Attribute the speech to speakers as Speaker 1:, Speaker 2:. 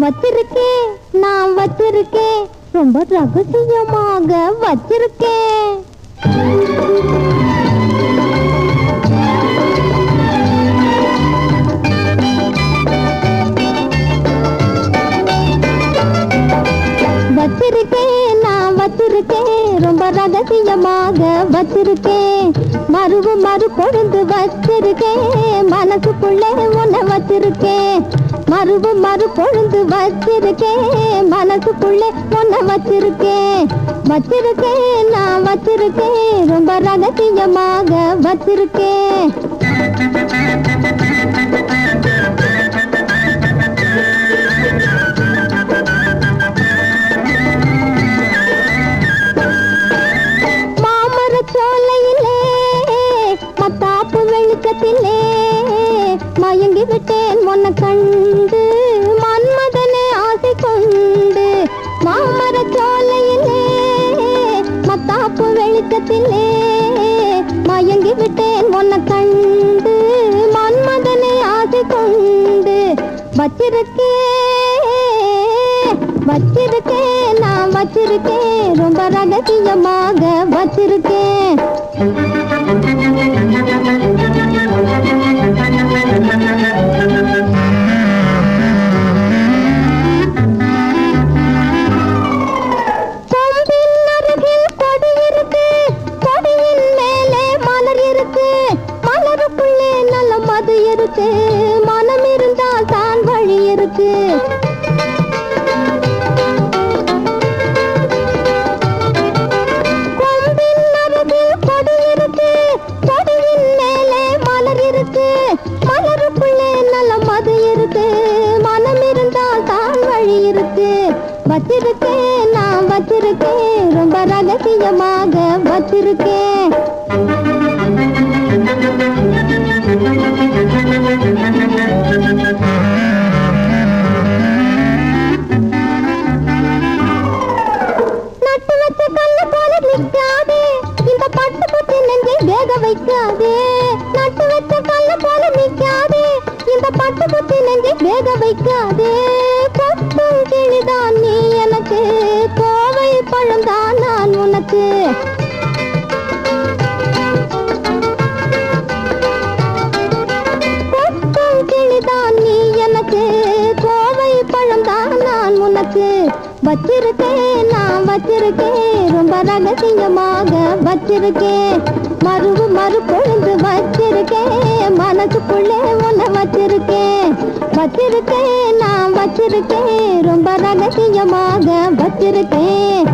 Speaker 1: வச்சிருக்கேன் நான் வச்சிருக்கேன் ரொம்ப ரகசியமாக வச்சிருக்கேன் வச்சிருக்கேன் நான் வச்சிருக்கேன் ரொம்ப ரகசியமாக வச்சிருக்கேன் மறுவு மறு கொழுந்து வச்சிருக்கேன் மனசுக்குள்ளே உன்னை வச்சிருக்கேன் மறுபு மறு கொழுந்து வச்சிருக்கேன் மனசுக்குள்ளே பொண்ண வச்சிருக்கேன் வச்சிருக்கேன் நான் வச்சிருக்கேன் ரொம்ப ரகசியமாக வச்சிருக்கேன் மயங்கி விட்டேன் உன்னை கண்டு. மன்மதனே ஆசை கொண்டு. மாமர சோலையிலே மத்தாப்பு வெளிச்சத்திலே. மயங்கி விட்டேன் உன்னை கண்டு. மன்மதனே ஆசை கொண்டு. வச்சிருக்கே வச்சிருக்கேன் நான் வச்சிருக்கேன் ரொம்ப ரகசியமாக வச்சிருக்கேன். மது இருக்கு மனம் இருந்தால் தான் வழி இருக்கு வச்சிருக்கேன் நான் வச்சிருக்கேன் ரொம்ப ரகசியமாக வச்சிருக்கேன். வேக நட்டு வச்ச கல்ல போல நிக்காதே இந்த பட்டு புத்தி நெஞ்சை வேக வைக்காதே. கொத்தும் கிழிதான் நீ எனக்கு. கோவை பழம்தான் நான் உனக்கு. வச்சிருக்கேன் நான் வச்சிருக்கேன். ரொம்ப ரகசியமாக வச்சிருக்கேன். மறுவு மறு பொழுது வச்சிருக்கேன். மனசுக்குள்ளே உன்னை வச்சிருக்கேன். வச்சிருக்கேன் நான் வச்சிருக்கேன். ரொம்ப ரகசியமாக வச்சிருக்கேன்.